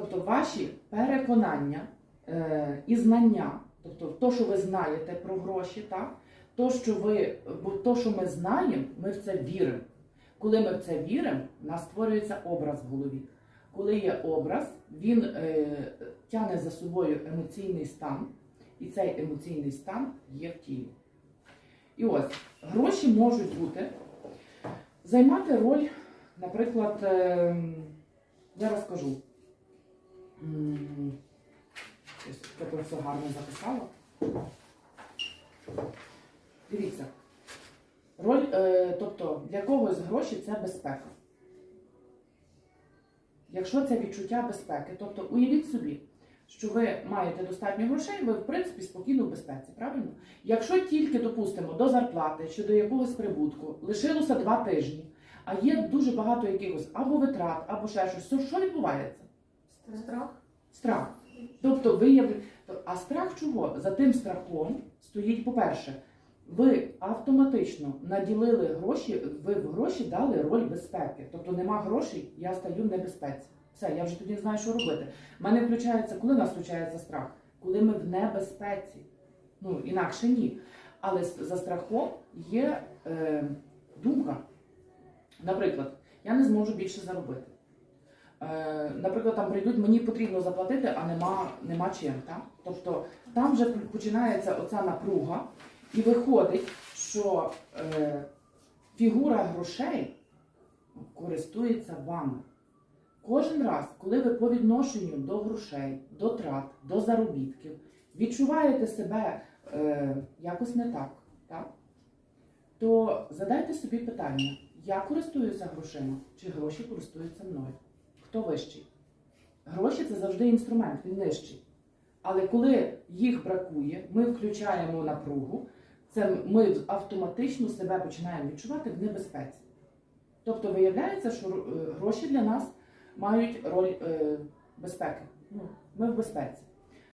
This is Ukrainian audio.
Тобто ваші переконання е, і знання, тобто то, що ви знаєте про гроші, так? То, що ви, бо то, що ми знаємо, ми в це віримо. Коли ми в це віримо, у нас створюється образ в голові. Коли є образ, він е, тягне за собою емоційний стан, і цей емоційний стан є в тілі. І ось гроші можуть бути, займати роль, наприклад, ем, я розкажу. Про це гарно записала. Дивіться. Роль, е, тобто для когось гроші це безпека. Якщо це відчуття безпеки, тобто уявіть собі, що ви маєте достатньо грошей, ви в принципі спокійно в безпеці, правильно? Якщо тільки, допустимо, до зарплати чи до якогось прибутку лишилося два тижні, а є дуже багато якихось або витрат, або ще щось, то що відбувається? Страх. Тобто вияв... А страх чого? За тим страхом стоїть, по-перше, ви автоматично наділили гроші, ви в гроші дали роль безпеки. Тобто нема грошей, я стаю в небезпеці. Все, я вже тоді не знаю, що робити. У мене включається, коли нас включається страх? Коли ми в небезпеці. Ну, інакше ні. Але за страхом є е, думка. Наприклад, я не зможу більше заробити. Е, наприклад, там прийдуть, мені потрібно заплатити, а нема, нема чим. Так? Тобто там вже починається оця напруга, і виходить, що е, фігура грошей користується вами. Кожен раз, коли ви по відношенню до грошей, до трат, до заробітків відчуваєте себе е, якось не так, так? то задайте собі питання: я користуюся грошима, чи гроші користуються мною? Хто вищий? Гроші це завжди інструмент, він нижчий. Але коли їх бракує, ми включаємо напругу, це ми автоматично себе починаємо відчувати в небезпеці. Тобто виявляється, що е, гроші для нас мають роль е, безпеки. Ну, ми в безпеці.